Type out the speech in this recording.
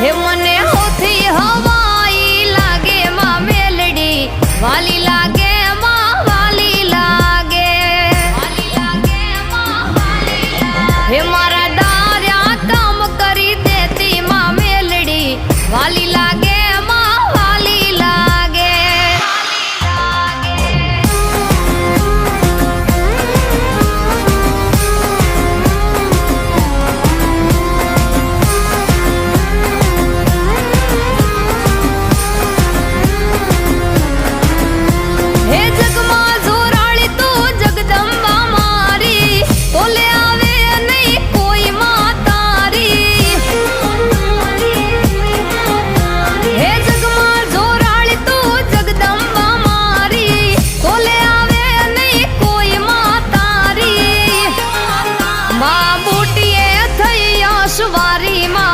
હે મને હવાઈ લાગે માં મેલડી, વાલી લાગે માં વાલી લાગે. હે મારા દાર્યા કામ કરી દેતી માં મેલડી, વાલી આંબુટીએ થઈ યશ વારીમાં